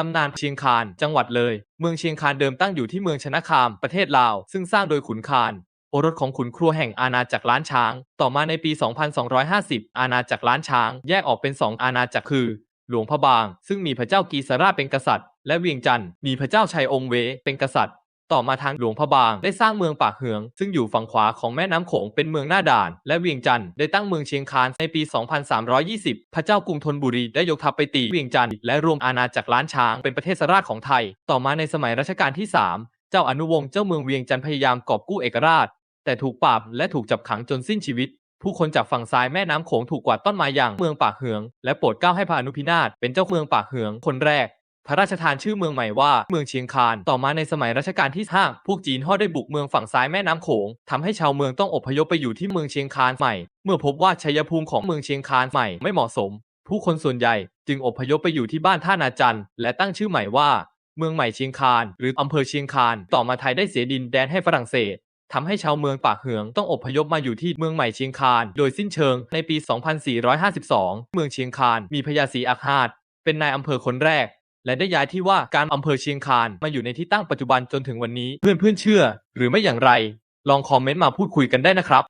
ตำนานเชียงคาน จังหวัดเลย เมืองเชียงคานเดิมตั้งอยู่ที่เมืองชนะคาม ประเทศลาว ซึ่งสร้างโดยขุนคานโอรสของขุนครัวแห่งอาณาจักรล้านช้าง ต่อมาในปี 2250 อาณาจักรล้านช้าง แยกออกเป็นสองอาณาจักรคือ หลวงพระบาง ซึ่งมีพระเจ้ากีสราเป็นกษัตริย์ และเวียงจันทร์มีพระเจ้าชัยองค์เว เป็นกษัตริย์ ต่อมาทางหลวงพระบางได้สร้างเมืองปากเหือง ซึ่งอยู่ฝั่งขวาของแม่น้ำโขงเป็นเมืองหน้าด่าน และเวียงจันทร์ได้ตั้งเมืองเชียงคานในปี 2320 พระเจ้ากรุงธนบุรีได้ยกทัพไปตีเวียงจันทร์และรวมอาณาจักรล้านช้างเป็นประเทศสราชของไทย ต่อมาในสมัยรัชกาลที่ 3 เจ้าอนุวงศ์เจ้าเมืองเวียงจันทร์พยายามกอบกู้เอกราช แต่ถูกปราบและถูกจับขังจนสิ้นชีวิต ผู้คนจากฝั่งซ้ายแม่น้ำโขงถูกกวาดต้นไม้อย่างเมืองปากเหือง และโปรดเกล้าให้พระอนุพินาศเป็นเจ้าเมืองปากเหืองคนแรก พระราชทานชื่อเมืองใหม่ว่าเมืองเชียงคาน ต่อมาในสมัยรัชกาลที่ 5 พวกจีนฮ่อได้บุกเมืองฝั่งซ้ายแม่น้ำโขงทำให้ชาวเมืองต้องอพยพไปอยู่ที่เมืองเชียงคานใหม่ เมื่อพบว่าชัยภูมิของเมืองเชียงคานใหม่ไม่เหมาะสม ผู้คนส่วนใหญ่จึงอพยพไปอยู่ที่บ้านท่านาจันทร์และตั้งชื่อใหม่ว่า เมืองใหม่เชียงคาน หรืออำเภอเชียงคาน ต่อมาไทยได้เสียดินแดนให้ฝรั่งเศสทำให้ชาวเมืองปากเหืองต้องอพยพมาอยู่ที่เมืองใหม่เชียงคาน โดยสิ้นเชิงในปี 2452 เมืองเชียงคานมีพญาศรีอักฮาดเป็นนายอำเภอคนแรก และได้ย้ายที่ว่าการอำเภอเชียงคานมาอยู่ในที่ตั้งปัจจุบันจนถึงวันนี้ เพื่อนเพื่อนๆเชื่อ หรือไม่อย่างไร ลองคอมเมนต์มาพูดคุยกันได้นะครับ